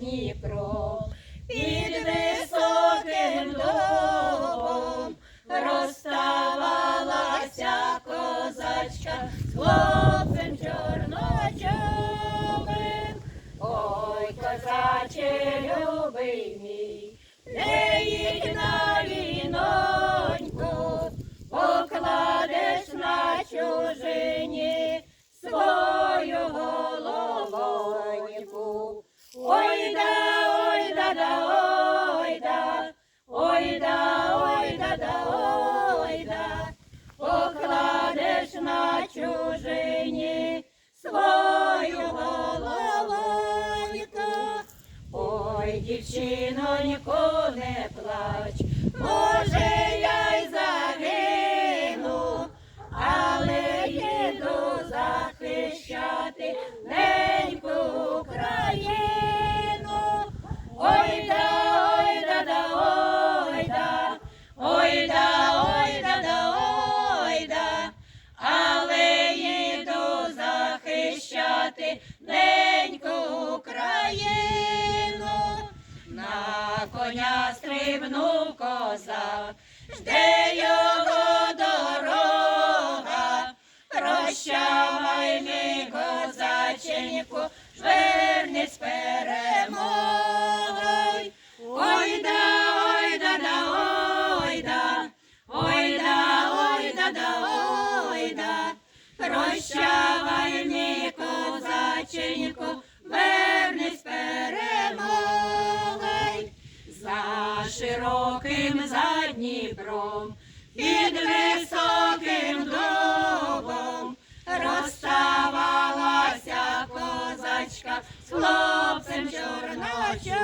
Дніпро. Ой, дівчино, ніколи не плач, може, я й загину, але їду захищати неньку Україну. Ой да, ой да, да, ой да, ой да, ой да, да, ой да, але їду захищати неньку Україну. На коня стрибнув козак, жде його дорога. Прощавай, мій козаченьку, вернись перемогою. Ой да, ой да, да, ой да, ой да, ой да, да, ой да. Прощавай, мій широким задніпром під високим дубом розставалася козачка з хлопцем чорночубим.